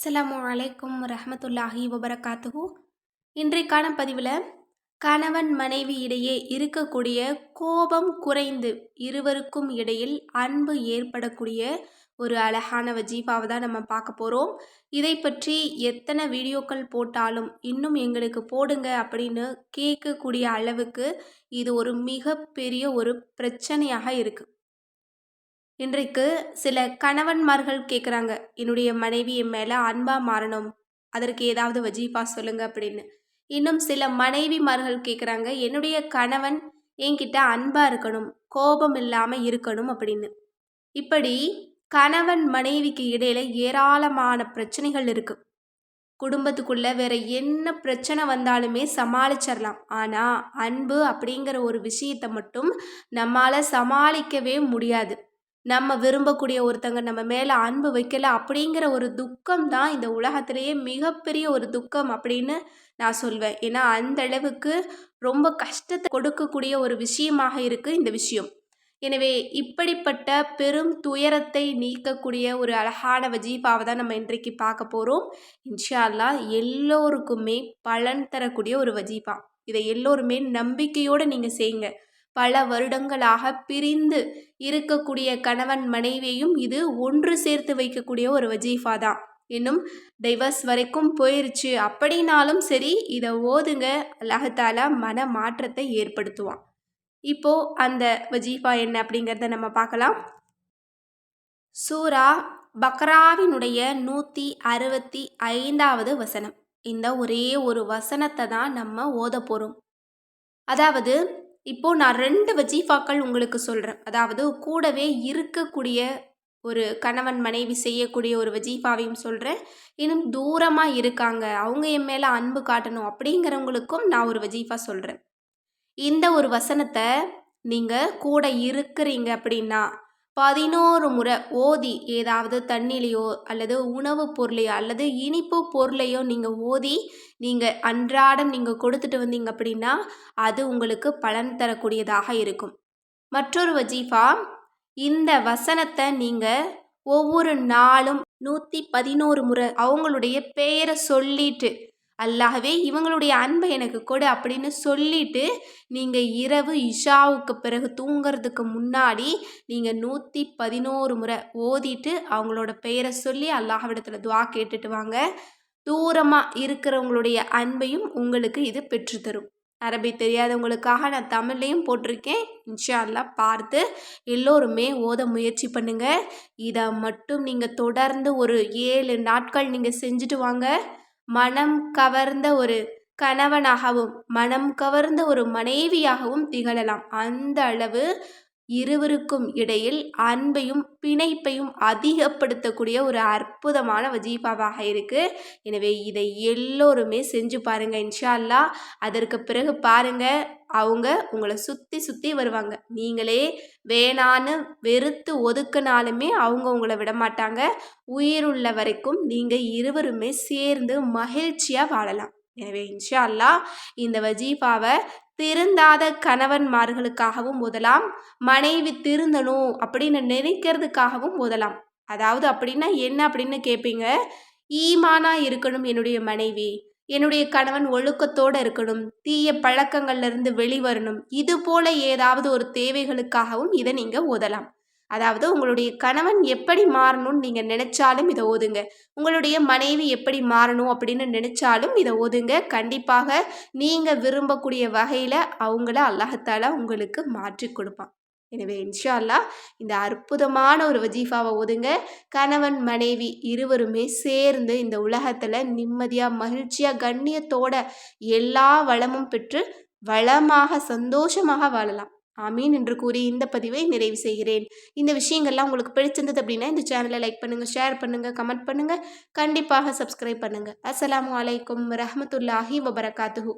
அஸ்லாம் அலைக்கும் ரஹமத்துல்லாஹி வபரகாத்துஹு. இன்றைக்கான பதிவில் கணவன் மனைவி இடையே இருக்கக்கூடிய கோபம் குறைந்து இருவருக்கும் இடையில் அன்பு ஏற்படக்கூடிய ஒரு அழகான வஜீஃபாவை தான் நம்ம பார்க்க போகிறோம் இதை பற்றி எத்தனை வீடியோக்கள் போட்டாலும் இன்னும் எங்களுக்கு போடுங்க அப்படின்னு கேட்கக்கூடிய அளவுக்கு இது ஒரு மிகப்பெரிய ஒரு பிரச்சனையாக இருக்குது இன்றைக்கு சில கணவன்மார்கள் கேட்குறாங்க என்னுடைய மனைவி என் மேலே அன்பாக மாறணும். அதற்கு ஏதாவது வஜீஃபா சொல்லுங்க அப்படின்னு. இன்னும் சில மனைவிமார்கள் கேட்குறாங்க என்னுடைய கணவன் என்கிட்ட அன்பாக இருக்கணும் கோபம் இல்லாமல் இருக்கணும் அப்படின்னு. இப்படி கணவன் மனைவிக்கு இடையில ஏராளமான பிரச்சனைகள் இருக்குது குடும்பத்துக்குள்ள வேற என்ன பிரச்சனை வந்தாலுமே சமாளிச்சிடலாம் ஆனால் அன்பு அப்படிங்கிற ஒரு விஷயத்தை மட்டும் நம்மால் சமாளிக்கவே முடியாது. நம்ம விரும்பக்கூடிய ஒருத்தங்க நம்ம மேலே அன்பு வைக்கல அப்படிங்கிற ஒரு துக்கம் தான் இந்த உலகத்திலேயே மிகப்பெரிய ஒரு துக்கம் அப்படின்னு நான் சொல்வேன். ஏன்னா அந்த அளவுக்கு ரொம்ப கஷ்டத்தை கொடுக்கக்கூடிய ஒரு விஷயமாக இருக்குது இந்த விஷயம். எனவே இப்படிப்பட்ட பெரும் துயரத்தை நீக்கக்கூடிய ஒரு அழகான வஜீஃபாவை தான் நம்ம இன்றைக்கு பார்க்க போகிறோம் இன்ஷா எல்லோருக்குமே பலன் தரக்கூடிய ஒரு வஜீஃபா. இதை எல்லோருமே நம்பிக்கையோடு நீங்கள் செய்யுங்க. பல வருடங்களாக பிரிந்து இருக்கக்கூடிய கணவன் மனைவியையும் இது ஒன்று சேர்த்து வைக்கக்கூடிய ஒரு வஜீஃபா தான். இன்னும் டைவர்ஸ் வரைக்கும் போயிருச்சு. அப்படின்னாலும் சரி இதை ஓதுங்க. அல்லாஹாலா மன மாற்றத்தை ஏற்படுத்துவான். இப்போ அந்த வஜீஃபா என்ன அப்படிங்கிறத நம்ம பார்க்கலாம். சூரா பக்ராவினுடைய நூற்றி அறுபத்தி ஐந்தாவது வசனம். இந்த ஒரே ஒரு வசனத்தை தான் நம்ம ஓத போகிறோம் அதாவது இப்போது நான் ரெண்டு வஜீஃபாக்கள் உங்களுக்கு சொல்கிறேன் அதாவது கூடவே இருக்கக்கூடிய ஒரு கணவன் மனைவி செய்யக்கூடிய ஒரு வஜீஃபாவையும் சொல்கிறேன் இன்னும் தூரமாக இருக்காங்க. அவங்க என் மேலே அன்பு காட்டணும் அப்படிங்கிறவங்களுக்கும் நான் ஒரு வஜீஃபா சொல்கிறேன் இந்த ஒரு வசனத்தை நீங்கள் கூட இருக்கிறீங்க அப்படின்னா பதினோரு முறை ஓதி ஏதாவது தண்ணிலையோ அல்லது உணவுப் பொருளையோ அல்லது இனிப்பு பொருளையோ நீங்கள் ஓதி நீங்கள் அன்றாடம் நீங்கள் கொடுத்துட்டு வந்தீங்க அப்படின்னா அது உங்களுக்கு பலன் தரக்கூடியதாக இருக்கும். மற்றொரு வஜீஃபா இந்த வசனத்தை நீங்கள் ஒவ்வொரு நாளும் நூற்றி பதினோரு முறை அவங்களுடைய பெயரை சொல்லிட்டு அல்லாகவே இவங்களுடைய அன்பை எனக்கு கொடு அப்படின்னு சொல்லிட்டு நீங்கள் இரவு இஷாவுக்கு பிறகு தூங்கிறதுக்கு முன்னாடி நீங்கள் நூற்றி பதினோரு முறை ஓதிட்டு அவங்களோட பெயரை சொல்லி அல்லாஹ்விடத்தில் துவா கேட்டுட்டு வாங்க. தூரமாக இருக்கிறவங்களுடைய அன்பையும் உங்களுக்கு இது பெற்றுத்தரும் அரபி தெரியாதவங்களுக்காக நான் தமிழ்லையும் போட்டிருக்கேன். இன்ஷா அல்லா பார்த்து எல்லோருமே ஓத முயற்சி பண்ணுங்கள் இதை மட்டும் நீங்கள் தொடர்ந்து ஒரு ஏழு நாட்கள் நீங்கள் செஞ்சுட்டு வாங்க. மனம் கவர்ந்த ஒரு கணவனாகவும் மனம் கவர்ந்த ஒரு மனைவியாகவும் திகழலாம். அந்த அளவு இருவருக்கும் இடையில் அன்பையும் பிணைப்பையும் அதிகப்படுத்தக்கூடிய ஒரு அற்புதமான வஜீஃபாவாக இருக்குது எனவே இதை எல்லோருமே செஞ்சு பாருங்கள் இன்ஷா அல்லா அதற்கு பிறகு பாருங்கள் அவங்க உங்களை சுற்றி சுற்றி வருவாங்க. நீங்களே வேணான்னு வெறுத்து ஒதுக்குனாலுமே அவங்க உங்களை விடமாட்டாங்க. உயிருள்ள வரைக்கும் நீங்கள் இருவருமே சேர்ந்து மகிழ்ச்சியாக வாழலாம். எனவே இன்ஷா அல்லா இந்த வஜீஃபாவை திருந்தாத கணவன்மார்களுக்காகவும் ஓதலாம். மனைவி திருந்தணும் அப்படின்னு நினைக்கிறதுக்காகவும் ஓதலாம். அதாவது அப்படின்னா என்ன அப்படின்னு கேட்பீங்க ஈமானா இருக்கணும் என்னுடைய மனைவி. என்னுடைய கணவன் ஒழுக்கத்தோடு இருக்கணும் தீய பழக்கங்கள்லேருந்து வெளிவரணும். இது போல ஏதாவது ஒரு தேவைகளுக்காகவும் இதை நீங்கள் ஓதலாம். அதாவது உங்களுடைய கணவன் எப்படி மாறணும்னு நீங்கள் நினச்சாலும் இதை ஓதுங்க. உங்களுடைய மனைவி எப்படி மாறணும் அப்படின்னு நினச்சாலும் இதை ஓதுங்க. கண்டிப்பாக நீங்கள் விரும்பக்கூடிய வகையில் அவங்கள அல்லாஹத்தால உங்களுக்கு மாற்றி கொடுப்பான். எனவே இன்ஷா அல்லா இந்த அற்புதமான ஒரு வஜீஃபாவை ஒதுங்க கணவன் மனைவி இருவருமே சேர்ந்து இந்த உலகத்தில் நிம்மதியாக மகிழ்ச்சியாக கண்ணியத்தோட எல்லா வளமும் பெற்று வளமாக சந்தோஷமாக வாழலாம். ஆமீன் என்று கூறி இந்த பதிவை நிறைவு செய்கிறேன். இந்த விஷயங்கள்லாம் உங்களுக்கு பிடிச்சிருந்தது அப்படின்னா இந்த சேனலை லைக் பண்ணுங்கள் ஷேர் பண்ணுங்கள் கமெண்ட் பண்ணுங்கள் கண்டிப்பாக சப்ஸ்கிரைப் பண்ணுங்கள் அஸ்லாம் வலைக்கம் ரஹமத்துல்லாஹி வபரகாத்துஹூ.